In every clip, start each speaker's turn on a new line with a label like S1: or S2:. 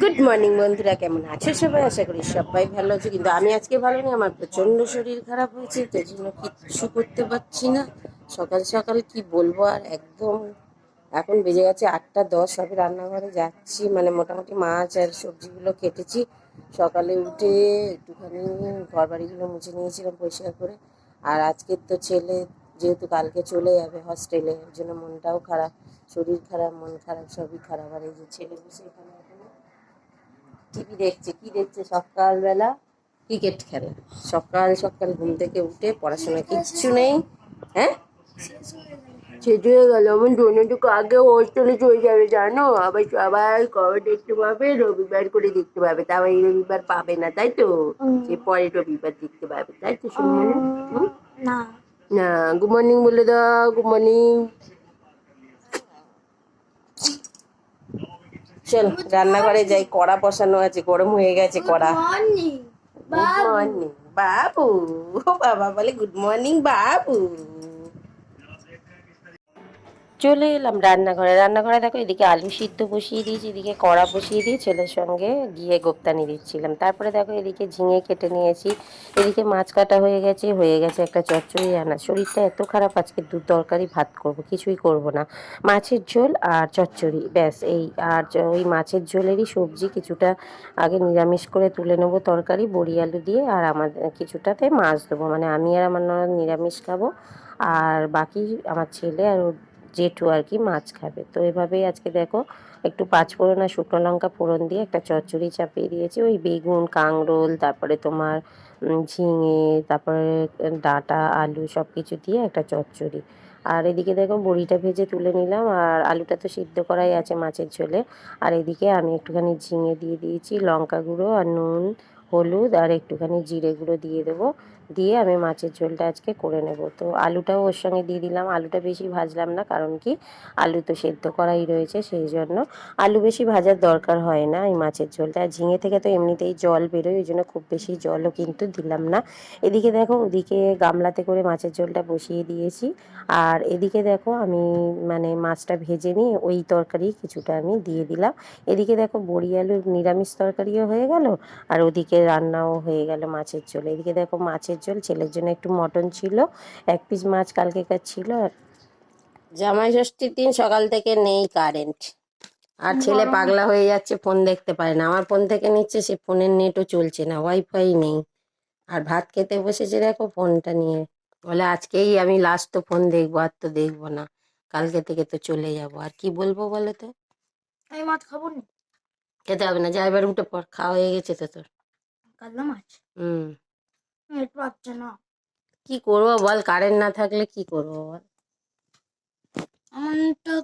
S1: Good morning বন্ধুরা, কেমন আছো সবাই? আশা করি সবাই ভালো আছে। কিন্তু আমি আজকে ভালো নেই, আমার প্রচণ্ড শরীর খারাপ হয়েছে তাই জন্য কিচ্ছু করতে পারছি না। সকাল সকাল কি বলব, আর একদম এখন বেজে গেছে আটটা দশ সবে রান্নাঘরে যাচ্ছি মানে মোটামুটি মাছ আর সবজিগুলো কেটেছি। সকালে উঠে একটুখানি ঘর বাড়িগুলো মুছে নিয়েছিলাম পরিষ্কার করে। আর আজকের তো ছেলে যেহেতু কালকে চলে যাবে হস্টেলে ওর জন্য মনটাও খারাপ শরীর খারাপ মন খারাপ সবই খারাপ। আর এই যে ছেলে বসে এখানে এখানে টিভি দেখছে কি দেখছে? সকালবেলা ক্রিকেট খেলা। সকাল সকাল ঘুম থেকে উঠে পড়াশোনা কিচ্ছু নেই হ্যাঁ? শেষ হয়ে গেল। আমার আগে হোস্টেলে চলে যাবে জানো? আবার সবাই কবে দেখতে পাবে রবিবার করে দেখতে পাবে। তাও এই রবিবার পাবে না তাই তো? সে পরে রবিবার দেখতে পাবে তাই তো শুনবে
S2: না।
S1: না গুড মর্নিং বলে দাও গুড মর্নিং চল রান্নাঘরে যাই কড়া বসানো আছে গরম হয়ে গেছে কড়া।
S2: মর্নিং
S1: গুড মর্নিং বাবু। বাবা বলে গুড মর্নিং বাবু। চলে এলাম রান্নাঘরে। রান্নাঘরে দেখো এদিকে আলু সিদ্ধ বসিয়ে দিয়েছি, এদিকে কড়া বসিয়ে দিয়ে ছেলের সঙ্গে গিয়ে গোপ্তানি দিচ্ছিলাম। তারপরে দেখো এদিকে ঝিঙে কেটে নিয়েছি, এদিকে মাছ কাটা হয়ে গেছে হয়ে গেছে একটা চচ্চড়ি আনা শরীরটা এত খারাপ, আজকে দু তরকারি, ভাত করব, কিছুই করব না। মাছের ঝোল আর চচ্চড়ি, ব্যাস এই। আর ওই মাছের ঝোলেরই সবজি কিছুটা আগে নিরামিষ করে তুলে নেব তরকারি, বড়ি আলু দিয়ে, আর আমাদের কিছুটাতে মাছ দেবো। মানে আমি আর আমার নিরামিষ খাব, আর বাকি আমার ছেলে আর জেঠু আর কি মাছ খাবে। তো এভাবেই আজকে দেখো একটু পাঁচফোড়ন আর শুকনো লঙ্কা ফোড়ন দিয়ে একটা চচ্চড়ি চাপিয়ে দিয়েছি। ওই বেগুন কাংরোল তারপরে তোমার ঝিঙে, তারপরে ডাঁটা, আলু সব কিছু দিয়ে একটা চচ্চড়ি। আর এদিকে দেখো বড়িটা ভেজে তুলে নিলাম। আর আলুটা তো সিদ্ধ করাই আছে মাছের ঝোলে। আর এদিকে আমি একটুখানি ঝিঙে দিয়ে দিয়েছি লঙ্কা গুঁড়ো আর নুন, হলুদ আর একটুখানি জিরে গুঁড়ো দিয়ে দেবো। দিয়ে আমি মাছের ঝোলটা আজকে করে নেব। তো আলুটাও ওর সঙ্গে দিয়ে দিলাম। আলুটা বেশি ভাজলাম না, কারণ কি আলু তো সেদ্ধ করাই রয়েছে, সেই জন্য আলু বেশি ভাজার দরকার হয় না এই মাছের ঝোলটা। আর ঝিঙে থেকে তো এমনিতেই জল বেরোয়, ওই জন্য খুব বেশি জলও কিন্তু দিলাম না। এদিকে দেখো, ওদিকে গামলাতে করে মাছের ঝোলটা বসিয়ে দিয়েছি। আর এদিকে দেখো, আমি মানে মাছটা ভেজে নিয়ে ওই তরকারি কিছুটা আমি দিয়ে দিলাম। এদিকে দেখো, বড়ি আলুর নিরামিষ তরকারিও হয়ে গেল, আর ওদিকে রান্নাও হয়ে গেল মাছের ঝোল। এদিকে দেখো, মাছের ঝোল ছেলের জন্য একটু মটন ছিল এক পিস মাছ কালকেকার ছিল। আর জামাই ষষ্ঠীর দিন সকাল থেকে নেই কারেন্ট আর ছেলে পাগলা হয়ে যাচ্ছে ফোন দেখতে পারে না। আমার ফোন থেকে নিচ্ছে সে ফোনের নেটও চলছে না ওয়াইফাই নেই। আর ভাত খেতে বসেছে দেখো ফোনটা নিয়ে। বলে আজকেই আমি লাস্ট তো ফোন দেখব আর তো দেখব না। কালকে থেকে তো চলে যাব। আর কি বলব বলো তো?
S2: আমি মাছ খাব না।
S1: খেতে হবে না যা এবার উঠে পর খাওয়া হয়ে গেছে তো তোর।
S2: কাতলা মাছ?
S1: হুম।
S2: পেট পাচ্ছে না।
S1: কি করব বল? কারেন্ট না থাকলে কি করব বল?
S2: আমার তো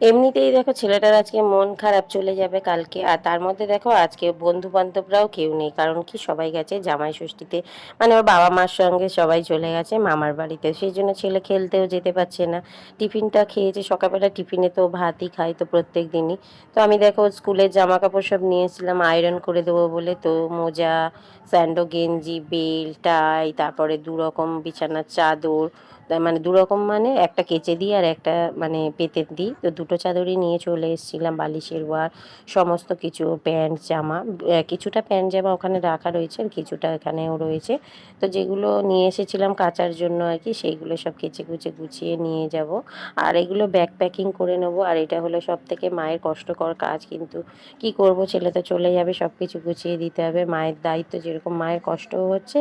S1: এমনিতেই দেখো ছেলেটার আজকে মন খারাপ চলে যাবে কালকে, আর তার মধ্যে দেখো আজকে বন্ধু বান্ধবরাও কেউ নেই, কারণ কি সবাই গেছে জামাই ষষ্ঠীতে মানে ওর বাবা মার সঙ্গে সবাই চলে গেছে মামার বাড়িতে, সেই জন্য ছেলে খেলতেও যেতে পারছে না। টিফিনটা খেয়েছে, সকালবেলা টিফিনে তো ভাতই খাই তো প্রত্যেক দিনই। তো আমি দেখো স্কুলের জামা কাপড় সব নিয়েছিলাম আয়রন করে দেবো বলে, তো মোজা, স্যান্ডো, গেঞ্জি, বেল, টাই, তারপরে দু রকম বিছানার চাদর মানে দু রকম মানে একটা কেচে দিই আর একটা মানে পেতে দিই। তো দুটো চাদরই নিয়ে চলে এসেছিলাম, বালিশের ওয়ার, সমস্ত কিছু, প্যান্ট, জামা কিছুটা প্যান্ট, জামা ওখানে রাখা রয়েছে আর কিছুটা এখানেও রয়েছে। তো যেগুলো নিয়ে এসেছিলাম কাচার জন্য আর কি, সেইগুলো সব কেচে কুচে গুছিয়ে নিয়ে যাব। আর এগুলো ব্যাগ প্যাকিং করে নেব। আর এটা হলো সব থেকে মায়ের কষ্টকর কাজ। কিন্তু কি করব? ছেলে তো চলে যাবে সব কিছু গুছিয়ে দিতে হবে। মায়ের দায়িত্ব যেরকম মায়ের কষ্টও হচ্ছে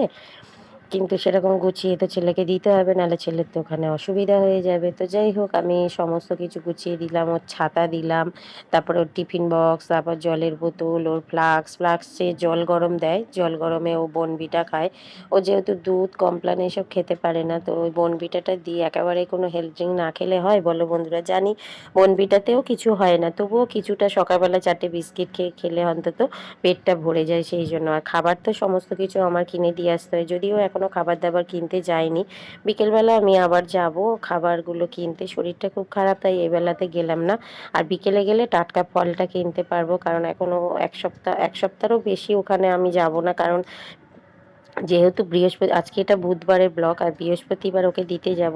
S1: কিন্তু সেরকম গুছিয়ে তো ছেলেকে দিতে হবে, নাহলে ছেলের তো ওখানে অসুবিধা হয়ে যাবে। তো যাই হোক, আমি সমস্ত কিছু গুছিয়ে দিলাম, ওর ছাতা দিলাম, তারপর ওর টিফিন বক্স, তারপর জলের বোতল, ওর ফ্লাক্স ফ্লাক্স জল গরম দেয়, জল গরমে ও বনবিটা খায়। ও যেহেতু দুধ, কমপ্লান এসব খেতে পারে না, তো ওই বনবিটাটা দিয়ে একেবারে কোনো হেলথ ড্রিঙ্ক না খেলে হয়? বলো বন্ধুরা, জানি বনবিটাতেও কিছু হয় না, তবুও কিছুটা সকালবেলা চারটে বিস্কিট খেয়ে খেলে অন্তত পেটটা ভরে যায় সেই জন্য। আর খাবার তো সমস্ত কিছু আমার কিনে দিয়ে আসতে হয়, যদিও এখনও খাবার দাবার কিনতে যাইনি। বিকেলবেলা আমি আবার যাব, খাবারগুলো কিনতে। শরীরটা খুব খারাপ, তাই এই বেলাতে গেলাম না। আর বিকেলে গেলে টাটকা ফলটা কিনতে পারব, কারণ এখনও এক সপ্তাহ, এক সপ্তাহেরও বেশি ওখানে আমি যাব না, কারণ যেহেতু বৃহস্পতি, আজকে এটা বুধবারের ব্লক আর বৃহস্পতিবার ওকে দিতে যাব।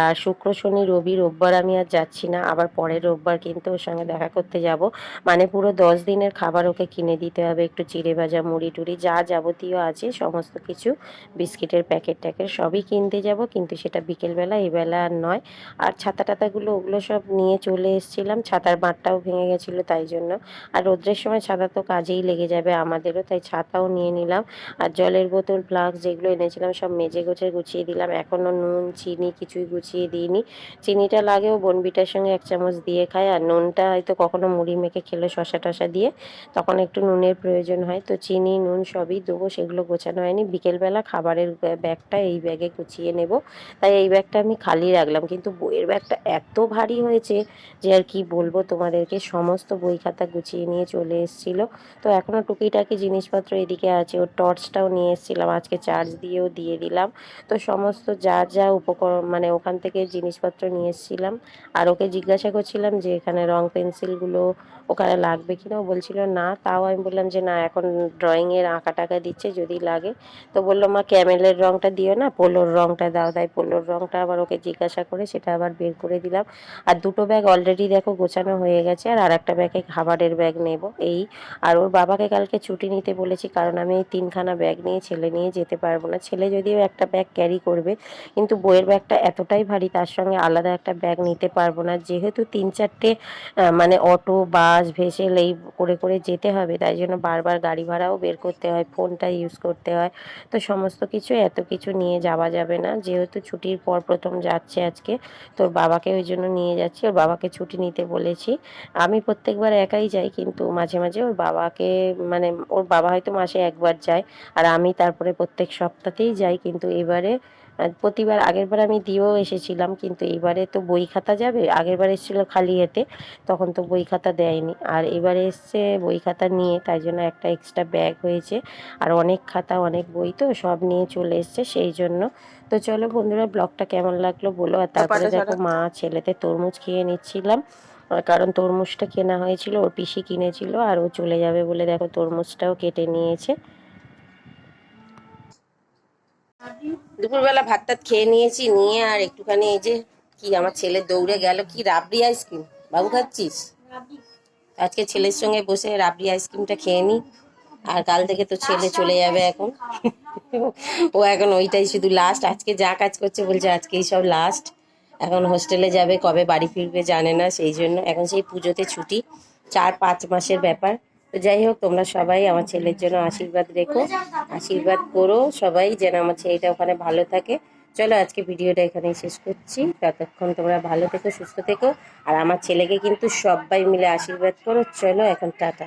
S1: আর শুক্র, শনি, রবি, রোববার আমি আর যাচ্ছি না, আবার পরের রোববার কিন্তু ওর সঙ্গে দেখা করতে যাব। মানে পুরো দশ দিনের খাবার ওকে কিনে দিতে হবে, একটু চিড়ে ভাজা, মুড়ি টুড়ি, যা যাবতীয় আছে, সমস্ত কিছু, বিস্কিটের প্যাকেট ট্যাকেট সবই কিনতে যাব, কিন্তু সেটা বিকেলবেলা এবেলা আর নয়। আর ছাতা টাতাগুলো, ওগুলো সব নিয়ে চলে এসেছিলাম, ছাতার মাঠটাও ভেঙে গেছিল তাই জন্য। আর রোদ্রের সময় ছাতা তো কাজেই লেগে যাবে, আমাদেরও তাই ছাতাও নিয়ে নিলাম। আর জলের বোতল ফ্লাক্স যেগুলো এনেছিলাম সব মেজে গুছে গুছিয়ে দিলাম। এখনও নুন, চিনি কিছুই গুছিয়ে দিইনি। চিনিটা লাগেও বনবিটার সঙ্গে এক চামচ দিয়ে খায় আর নুনটা হয়তো কখনো মুড়ি মেখে খেলে শশা টশা দিয়ে তখন একটু নুনের প্রয়োজন হয়। তো চিনি, নুন সবই দেবো, সেগুলো গোছানো হয়নি। বিকেলবেলা খাবারের ব্যাগটা এই ব্যাগে গুছিয়ে নেব। তাই এই ব্যাগটা আমি খালি রাখলাম। কিন্তু বইয়ের ব্যাগটা এত ভারী হয়েছে যে আর কি বলব তোমাদেরকে। সমস্ত বই খাতা গুছিয়ে নিয়ে চলে এসেছিল। তো এখনও টুকিটাকি জিনিসপত্র এদিকে আছে। ওর টর্চটাও নিয়ে এসেছিলাম। আজকে চার্জ দিয়েও দিয়ে দিলাম। তো সমস্ত যা যা উপকরণ মানে ওখান থেকে জিনিসপত্র নিয়ে এসেছিলাম। আর ওকে জিজ্ঞাসা করছিলাম যে এখানে রং পেন্সিলগুলো ওখানে লাগবে কিনা? ও বলছিল, না, তাও আমি বললাম যে, না, এখন ড্রয়িংয়ের আঁকা টাকা দিচ্ছে, যদি লাগে। তো বলল, মা, ক্যামেলের রংটা দিও না, পোলোর রংটা দাও। তাই পোলোর রংটা আবার ওকে জিজ্ঞাসা করে সেটা আবার বের করে দিলাম। আর দুটো ব্যাগ অলরেডি দেখো গোছানো হয়ে গেছে, আর আরেকটা ব্যাগে খাবারের ব্যাগ নেব, এই। আর ওর বাবাকে কালকে ছুটি নিতে বলেছি, কারণ আমি এই তিনখানা ব্যাগ নিয়ে ছেলে নিয়ে যেতে পারব না। ছেলে যদিও একটা ব্যাগ ক্যারি করবে, কিন্তু বইয়ের ব্যাগটা এতটাই ভারী, তার সঙ্গে আলাদা একটা ব্যাগ নিতে পারব না। যেহেতু তিন চারটে মানে অটো বাস ভেসেল এই করে করে যেতে হবে, তাই জন্য বারবার গাড়ি ভাড়াও বের করতে হয় ফোনটা ইউজ করতে হয়। তো সমস্ত কিছু, এত কিছু নিয়ে যাওয়া যাবে না। যেহেতু ছুটির পর প্রথম যাচ্ছে আজকে, তোর বাবাকে ওই জন্য নিয়ে যাচ্ছি। ওর বাবাকে ছুটি নিতে বলেছি। আমি প্রত্যেকবার একাই যাই, কিন্তু মাঝে মাঝে ওর বাবাকে মানে ওর বাবা হয়তো মাসে একবার যায়, আর আমি তারপরে প্রত্যেক সপ্তাহতেই যাই কিন্তু এবারে প্রতিবার আগেরবার আমি দিয়েও এসেছিলাম কিন্তু এবারে তো বই খাতা যাবে আগেরবার এসেছিল খালি এতে তখন তো বই খাতা দেয়নি। আর এবারে এসছে বই খাতা নিয়ে তাই জন্য একটা এক্সট্রা ব্যাগ হয়েছে আর অনেক খাতা অনেক বই তো সব নিয়ে চলে এসছে সেই জন্য। তো চলো বন্ধুরা ব্লগটা কেমন লাগল বলো আর তারপরে দেখো মা ছেলেতে তরমুজ খেয়ে নিচ্ছিলাম কারণ তরমুজটা কেনা হয়েছিল ওর পিসি কিনেছিল আর ও চলে যাবে বলে দেখো তরমুজটাও কেটে নিয়েছে। দুপুরবেলা ভাত টাত খেয়ে নিয়েছি নিয়ে আর একটুখানি এই যে কি আমার ছেলে দৌড়ে গেল কি রাবড়ি আইসক্রিম? বাবু খাচ্ছিস? আজকে ছেলের সঙ্গে বসে রাবড়ি আইসক্রিমটা খেয়ে নি। আর কাল থেকে তো ছেলে চলে যাবে এখন। ও এখন ওইটাই শুধু লাস্ট আজকে যা কাজ করছে বলছে আজকেই সব লাস্ট এখন হোস্টেলে যাবে কবে বাড়ি ফিরবে জানে না সেই জন্য। এখন সেই পুজোতে ছুটি চার পাঁচ মাসের ব্যাপার। তো যাই হোক, তোমরা সবাই আমার ছেলের জন্য আশীর্বাদ রেখো, আশীর্বাদ করো সবাই যেন আমার ছেলেটা ওখানে ভালো থাকে। চলো আজকে ভিডিওটা এখানেই শেষ করছি। ততক্ষণ তোমরা ভালো থেকো, সুস্থ থেকো, আর আমার ছেলেকে কিন্তু সবাই মিলে আশীর্বাদ করো। চলো এখন টাটা।